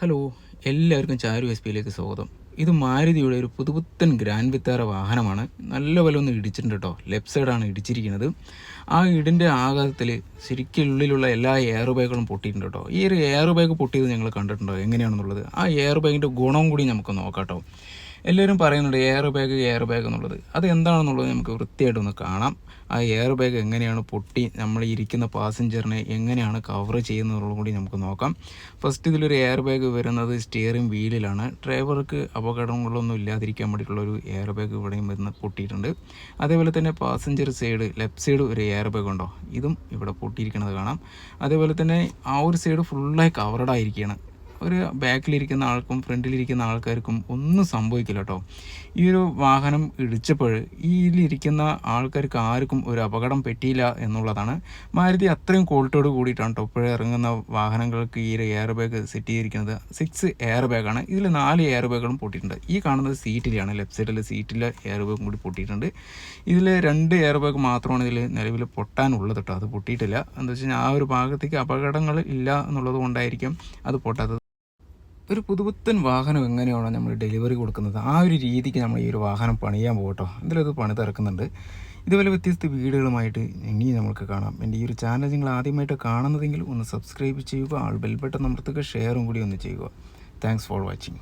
Hello എല്ലാവർക്കും ചാരു S പിയിലേക്ക് സ്വാഗതം. ഇത് മാരുതിയുടെ ഒരു പുതുപുത്തൻ ഗ്രാൻഡ് വിത്താറ വാഹനമാണ്. നല്ല പോലെ ഒന്ന് ഇടിച്ചിട്ടുണ്ട് കേട്ടോ. ലെഫ്റ്റ് സൈഡാണ് ഇടിച്ചിരിക്കുന്നത്. ആ ഇടിന്റെ ആഘാതത്തിൽ ശരിക്കും ഉള്ളിലുള്ള എല്ലാ എയർ ബാഗുകളും പൊട്ടിയിട്ടുണ്ട് കേട്ടോ. ഈ ഒരു എയർ ബാഗ് പൊട്ടിയത് ഞങ്ങൾ കണ്ടിട്ടുണ്ടോ? എങ്ങനെയാണെന്നുള്ളത്? ആ എയർ ബാഗിന്റെ ഗുണവും കൂടി നമുക്ക് നോക്കാം കേട്ടോ. എല്ലാവരും പറയുന്നുണ്ട് എയർ ബാഗ് എയർ ബാഗ് എന്നുള്ളത്. അത് എന്താണെന്നുള്ളത് നമുക്ക് വൃത്തിയായിട്ട് ഒന്ന് കാണാം. ആ എയർ ബാഗ് എങ്ങനെയാണ് പൊട്ടി നമ്മൾ ഇരിക്കുന്ന പാസഞ്ചറിനെ എങ്ങനെയാണ് കവർ ചെയ്യുന്നതുള്ളത് കൂടി നമുക്ക് നോക്കാം. ഫസ്റ്റ് ഇതിലൊരു എയർ ബാഗ് വരുന്നത് സ്റ്റിയറിംഗ് വീലിലാണ് ഡ്രൈവർക്ക് അപകടങ്ങളൊന്നും ഇല്ലാതിരിക്കാൻ വേണ്ടിയിട്ടുള്ള ഒരു എയർ ബാഗ് ഇവിടെയും വരുന്ന പൊട്ടിയിട്ടുണ്ട്. അതേപോലെ തന്നെ പാസഞ്ചർ സൈഡ് ലെഫ്റ്റ് സൈഡ് ഒരു എയർ ബാഗ് ഉണ്ടോ? ഇതും ഇവിടെ പൊട്ടിയിരിക്കുന്നത് കാണാം. അതേപോലെ തന്നെ ആ ഒരു സൈഡ് ഫുള്ളായി കവറഡ് ആയിരിക്കുകയാണ്. ഒരു ബാക്കിലിരിക്കുന്ന ആൾക്കും ഫ്രണ്ടിലിരിക്കുന്ന ആൾക്കാർക്കും ഒന്നും സംഭവിക്കില്ല കേട്ടോ. ഈ ഒരു വാഹനം ഇടിച്ചപ്പോൾ ഈയിലിരിക്കുന്ന ആൾക്കാർക്ക് ആർക്കും ഒരു അപകടം പറ്റിയില്ല എന്നുള്ളതാണ്. മാരുതി അത്രയും ക്വാളിറ്റിയോട് കൂടിയിട്ടാണ് കേട്ടോ ഇപ്പോഴും ഇറങ്ങുന്ന വാഹനങ്ങൾക്ക് ഈ ഒരു എയർ ബാഗ് സെറ്റ് ചെയ്തിരിക്കുന്നത്. സിക്സ് എയർ ബാഗാണ് ഇതിൽ നാല് എയർ ബാഗുകളും പൊട്ടിയിട്ടുണ്ട്. ഈ കാണുന്നത് സീറ്റിലാണ്. ലെഫ്റ്റ് സൈഡിലെ സീറ്റിലെ എയർ ബാഗും കൂടി പൊട്ടിയിട്ടുണ്ട്. ഇതിൽ രണ്ട് എയർ ബാഗ് മാത്രമാണ് ഇതിൽ നിലവിൽ പൊട്ടാനുള്ളത് കേട്ടോ. അത് പൊട്ടിയിട്ടില്ല. എന്താ വെച്ച് കഴിഞ്ഞാൽ ആ ഒരു ഭാഗത്തേക്ക് അപകടങ്ങൾ ഇല്ല എന്നുള്ളത് കൊണ്ടായിരിക്കും അത് പൊട്ടാത്തത്. ഒരു പുതുപുത്തൻ വാഹനം എങ്ങനെയാണോ നമ്മൾ ഡെലിവറി കൊടുക്കുന്നത് ആ ഒരു രീതിക്ക് നമ്മൾ ഈ ഒരു വാഹനം പണിയാൻ പോകട്ടോ. ഇതിലത് പണി തിറക്കുന്നുണ്ട് ഇതുപോലെ വ്യത്യസ്ത വീടുകളുമായിട്ട് ഇനി നമുക്ക് കാണാം. എന്റെ ഈ ഒരു ചാനൽ നിങ്ങൾ ആദ്യമായിട്ട് കാണുന്നതെങ്കിൽ ഒന്ന് സബ്സ്ക്രൈബ് ചെയ്യുക ആൾ ബെൽ ബട്ടൺ അമർത്തുക ഷെയറും കൂടി ഒന്ന് ചെയ്യുക. Thanks for watching